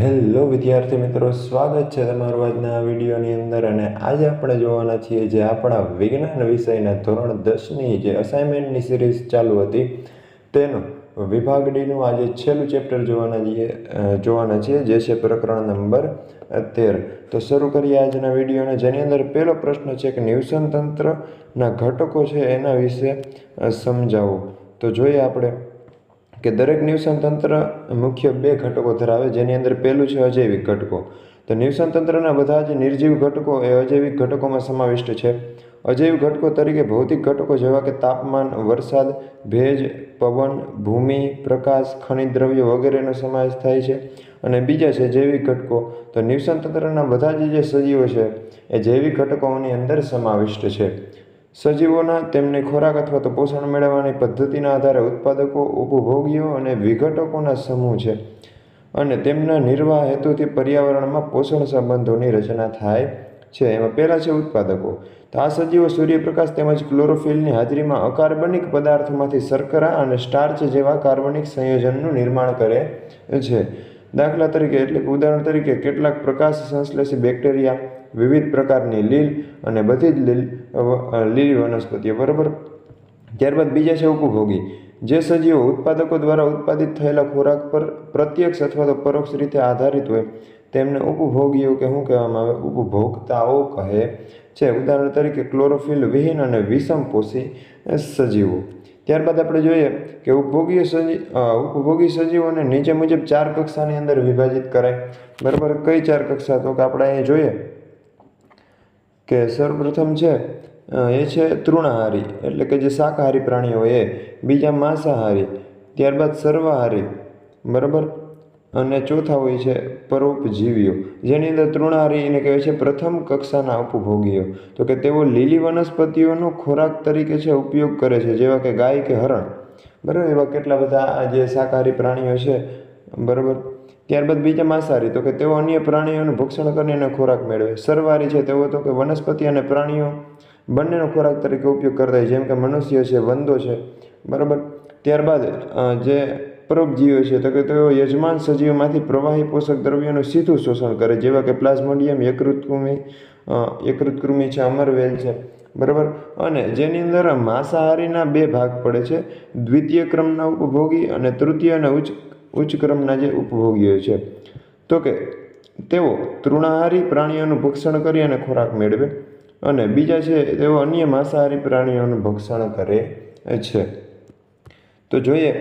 Hello વિદ્યાર્થી મિત્રો, સ્વાગત છે તમારું આજના વિડીયોની અંદર અને આજે આપણે જોવાના છીએ જે આપણા વિજ્ઞાન વિષયના ધોરણ દસની જે અસાઇનમેન્ટની સિરીઝ ચાલુ હતી, તેનું વિભાગ ડીનું આજે છેલ્લું ચેપ્ટર જોવાના છીએ જોવાના છીએ, જે છે પ્રકરણ નંબર તેર. તો શરૂ કરીએ આજના વિડીયોને, જેની અંદર પહેલો પ્રશ્ન છે કે નિવસન તંત્રના ઘટકો છે એના વિશે સમજાવો. તો જોઈએ આપણે કે દરેક નિવસન તંત્ર મુખ્ય બે ઘટકો ધરાવે, જેની અંદર પહેલું છે અજૈવિક ઘટકો. તો નિવસન તંત્રના બધા જ નિર્જીવ ઘટકો એ અજૈવિક ઘટકોમાં સમાવિષ્ટ છે. અજૈવિક ઘટકો તરીકે ભૌતિક ઘટકો જેવા કે તાપમાન, વરસાદ, ભેજ, પવન, ભૂમિ, પ્રકાશ, ખનિજ દ્રવ્ય વગેરેનો સમાવેશ થાય છે. અને બીજા છે જૈવિક ઘટકો. તો નિવસન તંત્રના બધા જ જે સજીવો છે એ જૈવિક ઘટકોની અંદર સમાવિષ્ટ છે. સજીવોના તેમને ખોરાક અથવા તો પોષણ મેળવવાની પદ્ધતિના આધારે ઉત્પાદકો, ઉપભોગીઓ અને વિઘટકોના સમૂહ છે. અને તેમના નિર્વાહ હેતુથી પર્યાવરણમાં પોષણ સંબંધોની રચના થાય છે. એમાં પહેલાં છે ઉત્પાદકો. તો આ સજીવો સૂર્યપ્રકાશ તેમજ ક્લોરોફિલની હાજરીમાં અકાર્બનિક પદાર્થોમાંથી શર્કરા અને સ્ટાર્ચ જેવા કાર્બનિક સંયોજનનું નિર્માણ કરે છે. દાખલા તરીકે એટલે કે ઉદાહરણ તરીકે કેટલાક પ્રકાશ સંશ્લેષી બેક્ટેરિયા, વિવિધ પ્રકારની લીલ અને બધી જ લીલ લીલી વનસ્પતિઓ, બરાબર? ત્યારબાદ બીજા છે ઉપભોગી. જે સજીવો ઉત્પાદકો દ્વારા ઉત્પાદિત થયેલા ખોરાક પર પ્રત્યક્ષ અથવા તો પરોક્ષ રીતે આધારિત હોય, તેમને ઉપભોગીઓ કે શું કહેવામાં આવે? ઉપભોક્તાઓ કહે છે. ઉદાહરણ તરીકે, ક્લોરોફિલ વિહીન અને વિષમપોષી સજીવો. ત્યારબાદ આપણે જોઈએ કે ઉપભોગી સજી ઉપભોગી સજીવોને નીચે મુજબ ચાર કક્ષાની અંદર વિભાજિત કરાય. બરાબર કઈ ચાર કક્ષા? તો કે આપણે અહીંયા જોઈએ કે સર્વપ્રથમ છે એ છે તૃણાહારી, એટલે કે જે શાકાહારી પ્રાણીઓ એ. બીજા માંસાહારી, ત્યારબાદ સર્વાહારી. બરાબર? અને ચોથા હોય છે પરોપજીવીઓ. જેની અંદર તૃણાહારી એને કહેવાય છે પ્રથમ કક્ષાના ઉપભોગીઓ. તો કે તેઓ લીલી વનસ્પતિઓનો ખોરાક તરીકે છે ઉપયોગ કરે છે, જેવા કે ગાય કે હરણ. બરાબર? એવા કેટલા બધા જે શાકાહારી પ્રાણીઓ છે. બરાબર? ત્યારબાદ બીજા માંસાહારી. તો કે તેઓ અન્ય પ્રાણીઓનું ભક્ષણ કરીને ખોરાક મેળવે. સરવારી છે તેઓ તો કે વનસ્પતિ અને પ્રાણીઓ બંનેનો ખોરાક તરીકે ઉપયોગ કરતા હોય. જેમ કે મનુષ્ય છે, વંદો છે. બરાબર? ત્યારબાદ જે પરોપજીવીઓ છે. તો કે તેઓ યજમાન સજીવમાંથી પ્રવાહી પોષક દ્રવ્યોનું સીધું શોષણ કરે જેવા કે પ્લાઝ્મોડિયમ યકૃતકૃમિ કૃમિ અ, કૃમિ છે અમરવેલ છે. બરાબર? અને જેની અંદર માંસાહારીના બે ભાગ પડે છે દ્વિતીય ક્રમના ઉપભોગી અને તૃતીય અને ઉચ્ચ ઉચ્ચ ક્રમના જે ઉપભોગીઓ છે. તો કે તેઓ તૃણાહારી પ્રાણીઓનું ભક્ષણ કરી અને ખોરાક મેળવે. અને બીજા છે તેઓ અન્ય માંસાહારી પ્રાણીઓનું ભક્ષણ કરે છે. તો જોઈએ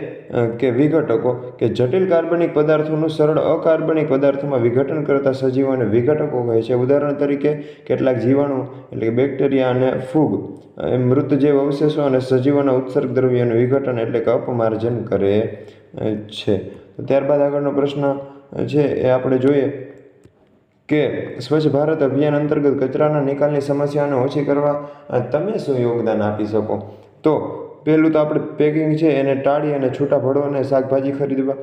કે વિઘટકો, કે જટિલ કાર્બનિક પદાર્થોનું સરળ અકાર્બનિક પદાર્થોમાં વિઘટન કરતા સજીવોને વિઘટકો કહે છે. ઉદાહરણ તરીકે, કેટલાક જીવાણુ, એટલે કે બેક્ટેરિયા અને ફૂગ એ મૃત જેવ અવશેષો અને સજીવોના ઉત્સર્ગ દ્રવ્યોનું વિઘટન એટલે કે અપમાર્જન કરે છે. ત્યારબાદ આગળનો પ્રશ્ન છે, એ આપણે જોઈએ કે સ્વચ્છ ભારત અભિયાન અંતર્ગત કચરાના નિકાલની સમસ્યાને ઓછી કરવા તમે શું યોગદાન આપી શકો? તો પહેલું તો આપણે પેકિંગ છે, એને ટાળી અને છૂટા ફળો અને શાકભાજી ખરીદવા.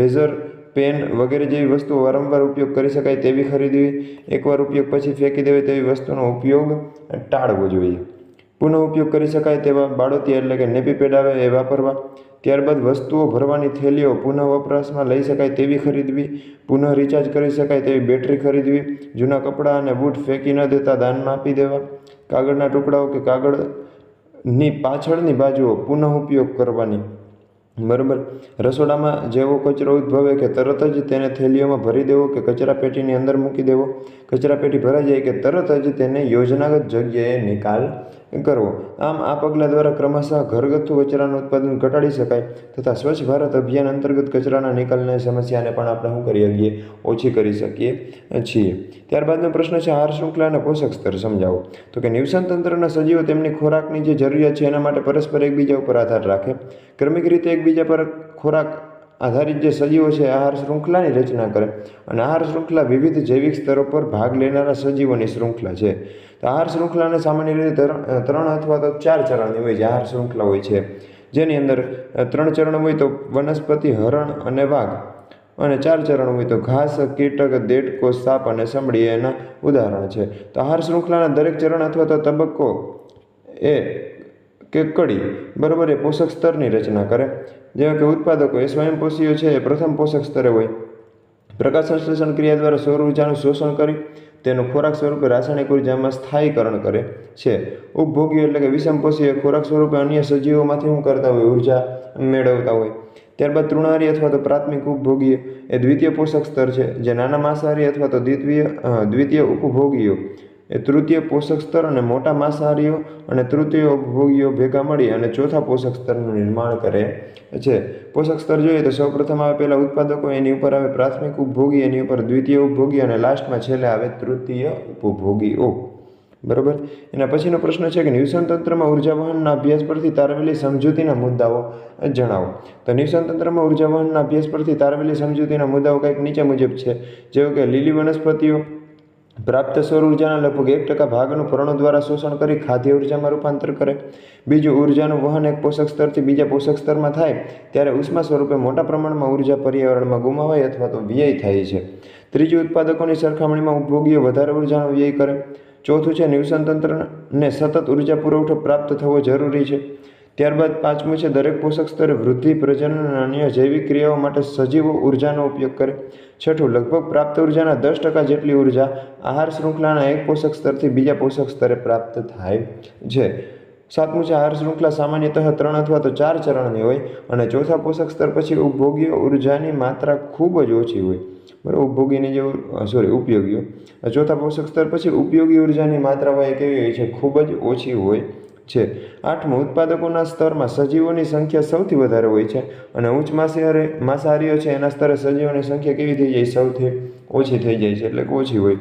રેઝર પેન વગેરે જેવી વસ્તુઓ વારંવાર ઉપયોગ કરી શકાય તેવી ખરીદવી. એકવાર ઉપયોગ પછી ફેંકી દેવી તેવી વસ્તુનો ઉપયોગ ટાળવો જોઈએ. પુનઃ ઉપયોગ કરી શકાય તેવા બાળોતી એટલે કે નેપી પેડ આવે એ વાપરવા. ત્યારબાદ વસ્તુઓ ભરવાની થેલીઓ પુનઃ વપરાશમાં લઈ શકાય તેવી ખરીદવી. પુનઃ રિચાર્જ કરી શકાય તેવી બેટરી ખરીદવી. જૂના કપડાં અને બૂટ ફેંકી ન દેતા દાનમાં આપી દેવા. કાગળના ટુકડાઓ કે કાગળની પાછળની બાજુઓ પુનઃ ઉપયોગ કરવાની. બરાબર? રસોડામાં જેવો કચરો ઉદ્ભવે કે તરત જ તેને થેલીઓમાં ભરી દેવો કે કચરા પેટીની અંદર મૂકી દેવો? કચરા પેટી ભરાઈ જાય કે તરત જ તેને યોજનાગત જગ્યાએ નિકાલ કરવો. આમ આ પગલાં દ્વારા ક્રમશઃ ઘરગથ્થુ કચરાનું ઉત્પાદન ઘટાડી શકાય તથા સ્વચ્છ ભારત અભિયાન અંતર્ગત કચરાના નિકાલની સમસ્યાને પણ આપણે શું કરી શકીએ? ઓછી કરી શકીએ છીએ. ત્યારબાદનો પ્રશ્ન છે, આહાર શૃંખલા અને પોષક સ્તર સમજાવો. તો કે નિવસન તંત્રના સજીવો તેમની ખોરાકની જે જરૂરિયાત છે એના માટે પરસ્પર એકબીજા ઉપર આધાર રાખે. ક્રમિક રીતે એકબીજા પર ખોરાક આધારિત જે સજીવો છે, આહાર શૃંખલાની રચના કરે અને આહાર શૃંખલા વિવિધ જૈવિક સ્તરો પર ભાગ લેનારા સજીવોની શૃંખલા છે. તો આહાર શૃંખલાને સામાન્ય રીતે ત્રણ અથવા તો ચાર ચરણની હોય છે. આહાર શૃંખલા હોય છે. જેની અંદર ત્રણ ચરણ હોય તો વનસ્પતિ, હરણ અને વાઘ અને ચાર ચરણ હોય તો ઘાસ, કીટક, દેડકો, સાપ અને સંભળી એના ઉદાહરણ છે. તો આહાર શૃંખલાના દરેક ચરણ અથવા તો તબક્કો એ કે કડી બરાબર એ પોષક સ્તરની રચના કરે. જેવા કે ઉત્પાદકો એ સ્વયંપોષીઓ છે, એ પ્રથમ પોષક સ્તરે હોય. પ્રકાશ સંશ્લેષણ ક્રિયા દ્વારા સૌર ઉર્જાનું શોષણ કરી તેનું ખોરાક સ્વરૂપે રાસાયણિક ઉર્જામાં સ્થાયીકરણ કરે છે. ઉપભોગીઓ એટલે કે વિષમપોષીય ખોરાક સ્વરૂપે અન્ય સજીવોમાંથી શું કરતા હોય? ઊર્જા મેળવતા હોય. ત્યારબાદ તૃણાહારી અથવા તો પ્રાથમિક ઉપભોગીય એ દ્વિતીય પોષક સ્તર છે, જે નાના માંસાહારી અથવા તો દ્વિતીય દ્વિતીય ઉપભોગીઓ એ તૃતીય પોષક સ્તર અને મોટા માંસાહારીઓ અને તૃતીય ઉપભોગીઓ ભેગા મળી અને ચોથા પોષક સ્તરનું નિર્માણ કરે છે. પોષક સ્તર જોઈએ તો સૌપ્રથમ આવે પહેલા ઉત્પાદકો એની ઉપર આવે પ્રાથમિક ઉપભોગી, એની ઉપર દ્વિતીય ઉપભોગી અને લાસ્ટમાં છેલ્લે આવે તૃતીય ઉપભોગીઓ. બરોબર? એના પછીનો પ્રશ્ન છે કે નિવસન તંત્રમાં ઊર્જા વહનના અભ્યાસ પરથી તારવેલી સમજૂતીના મુદ્દાઓ જણાવો. તો નિવસન તંત્રમાં ઊર્જા વહનના અભ્યાસ પરથી તારવેલી સમજૂતીના મુદ્દાઓ કંઈક નીચે મુજબ છે. જેવો કે લીલી વનસ્પતિઓ પ્રાપ્ત સૌર ઉર્જાના લગભગ એક ટકા ભાગનું પ્રણો દ્વારા શોષણ કરી ખાદ્ય ઉર્જામાં રૂપાંતર કરે. બીજું, ઉર્જાનું વહન એક પોષક સ્તરથી બીજા પોષક સ્તરમાં થાય, ત્યારે ઉષ્મા સ્વરૂપે મોટા પ્રમાણમાં ઊર્જા પર્યાવરણમાં ગુમાવાય અથવા તો વ્યય થાય છે. ત્રીજું, ઉત્પાદકોની સરખામણીમાં ઉપભોગીઓ વધારે ઉર્જાનો વ્યય કરે. ચોથું છે નિવસન તંત્રને સતત ઊર્જા પુરવઠો પ્રાપ્ત થવો જરૂરી છે. ત્યારબાદ પાંચમું છે, દરેક પોષક સ્તરે વૃદ્ધિ, પ્રજનન અને અન્ય જૈવિક ક્રિયાઓ માટે સજીવો ઉર્જાનો ઉપયોગ કરે. છઠ્ઠું, લગભગ પ્રાપ્ત ઉર્જાના દસ ટકા જેટલી ઊર્જા આહાર શૃંખલાના એક પોષક સ્તરથી બીજા પોષક સ્તરે પ્રાપ્ત થાય છે. સાતમું છે, આહાર શૃંખલા સામાન્યતઃ ત્રણ અથવા તો ચાર ચરણની હોય અને ચોથા પોષક સ્તર પછી ઉપભોગીઓ ઉર્જાની માત્રા ખૂબ જ ઓછી હોય. બરાબર, ઉપભોગીની જે સોરી ઉપયોગીઓ. ચોથા પોષક સ્તર પછી ઉપયોગી ઉર્જાની માત્રા હોય કેવી હોય છે? ખૂબ જ ઓછી હોય. છે. આઠમું, ઉત્પાદકોના સ્તરમાં સજીવોની સંખ્યા સૌથી વધારે હોય છે અને ઉચ્ચ માંસાહારી માંસાહારીઓ છે એના સ્તરે સજીવોની સંખ્યા કેવી થઈ જાય? સૌથી ઓછી થઈ જાય છે, એટલે કે ઓછી હોય.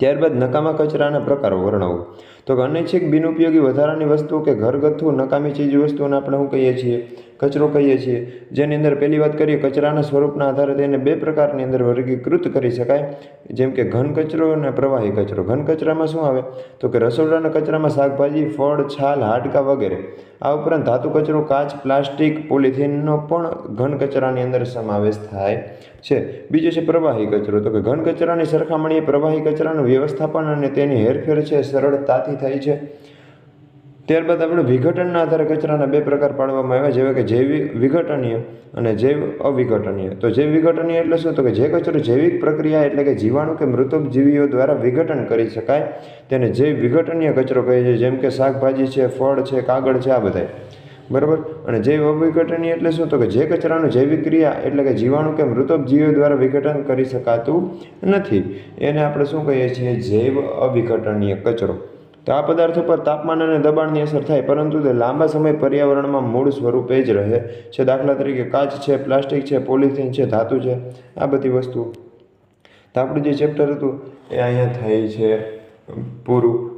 ત્યારબાદ નકામા કચરાના પ્રકારો વર્ણવો. તો અનૈચ્છિક બિનઉપયોગી વધારાની વસ્તુઓ કે ઘરગથ્થુ નકામી ચીજ વસ્તુઓને આપણે શું કહીએ છીએ? કચરો કહીએ છીએ. જેની અંદર પહેલી વાત કરીએ, કચરાના સ્વરૂપના આધારે તેને બે પ્રકારની અંદર વર્ગીકૃત કરી શકાય. જેમ કે ઘન કચરો અને પ્રવાહી કચરો. ઘન કચરામાં શું આવે? તો કે રસોડાના કચરામાં શાકભાજી, ફળ, છાલ, હાડકા વગેરે. આ ઉપરાંત ધાતુ કચરો, કાચ, પ્લાસ્ટિક, પોલિથીનનો પણ ઘન કચરાની અંદર સમાવેશ થાય છે. બીજો છે પ્રવાહી કચરો. તો કે ઘન કચરાની સરખામણીએ પ્રવાહી કચરાનું વ્યવસ્થાપન અને તેની હેરફેર છે સરળતાથી થાય છે. ત્યારબાદ આપણે વિઘટનના આધારે કચરાના બે પ્રકાર પાડવામાં આવ્યા, જેવા કે જૈવિક વિઘટનીય અને જૈવ અવિઘટનીય. તો જૈવ વિઘટનીય એટલે શું? તો કે જે કચરો જૈવિક પ્રક્રિયા એટલે કે જીવાણુ કે મૃતોપજીવીઓ દ્વારા વિઘટન કરી શકાય, તેને જૈવ વિઘટનીય કચરો કહે છે, જેમ કે શાકભાજી છે, ફળ છે, કાગળ છે, આ બધાય. બરાબર? અને જૈવ અવિઘટનીય એટલે શું? તો કે જે કચરાનું જૈવિક ક્રિયા એટલે કે જીવાણુ કે મૃતોપજીવીઓ દ્વારા વિઘટન કરી શકાતું નથી. એને આપણે શું કહીએ છીએ? જૈવ અવિઘટનીય કચરો. તો આ પદાર્થો પર તાપમાન અને દબાણની અસર થાય, પરંતુ તે લાંબા સમય પર્યાવરણમાં મૂળ સ્વરૂપે જ રહે છે. દાખલા તરીકે કાચ છે, પ્લાસ્ટિક છે, પોલિથીન છે, ધાતુ છે, આ બધી વસ્તુ તો આપણું જે ચેપ્ટર હતું એ અહીંયા થાય છે. પૂરું.